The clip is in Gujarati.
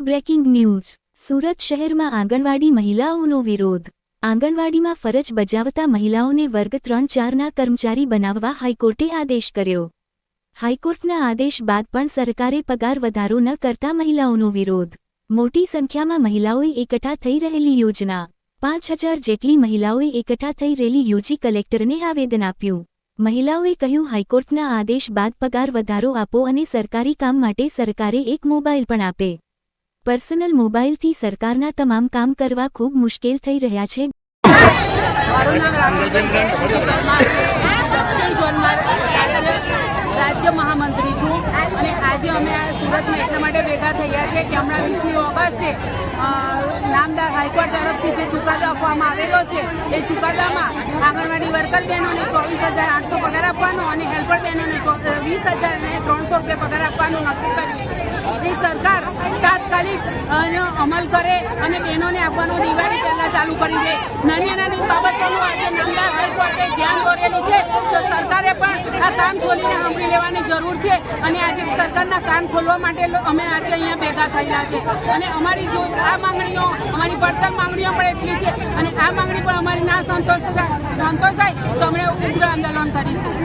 બ્રેકિંગ ન્યૂઝ સુરત શહેરમાં આંગણવાડી મહિલાઓનો વિરોધ. આંગણવાડીમાં ફરજ બજાવતા મહિલાઓને વર્ગ ત્રણ ચારના કર્મચારી બનાવવા હાઈકોર્ટે આદેશ કર્યો. હાઈકોર્ટના આદેશ બાદ પણ સરકારે પગાર વધારો ન કરતા મહિલાઓનો વિરોધ. મોટી સંખ્યામાં મહિલાઓએ એકઠા થઈ રહેલી યોજના. પાંચ હજાર જેટલી મહિલાઓએ એકઠા થઈ રેલી યોજી કલેક્ટરને આવેદન આપ્યું. મહિલાઓએ કહ્યું, હાઈકોર્ટના આદેશ બાદ પગાર વધારો આપો અને સરકારી કામ માટે સરકારે એક મોબાઈલ પણ આપે. પર્સનલ મોબાઈલથી સરકારના તમામ કામ કરવા ખૂબ મુશ્કેલ થઈ રહ્યા છે. રાજ્ય મહામંત્રી છું. અને આજે અમે આ સુરતમાં એટલા માટે ભેગા થયા છે કે હમણાં વીસમી ઓગસ્ટે નામદાર હાઈકોર્ટ તરફથી જે ચુકાદો આપવામાં આવેલો છે, એ ચુકાદામાં આંગણવાડી વર્કર બહેનોને ચોવીસ હજાર આઠસો પગાર આપવાનો અને હેલ્પર બહેનોને વીસ હજાર અને ત્રણસો રૂપિયા પગાર આપવાનું નક્કી કર્યું છે. એ સરકાર તાત્કાલિક અમલ કરે અને બહેનોને આપવાનું દિવાળી પહેલાં ચાલુ કરી દે. નાની નાની બાબતોનું આજે નામદાર હાઈકોર્ટે ધ્યાન દોરેલું છે. તો સરકારે પણ આ કાન ખોલીને સાંભળી લેવાની જરૂર છે અને આજે સરકારના કાન ખોલવા માટે અમે આજે અહીંયા ભેગા થયેલા છે. અને અમારી જો આ માંગણીઓ, અમારી પડતર માંગણીઓ પણ એટલી છે અને આ માંગણી પણ અમારી ના સંતોષ સંતોષાય તો અમે ઉગ્ર આંદોલન કરીશું.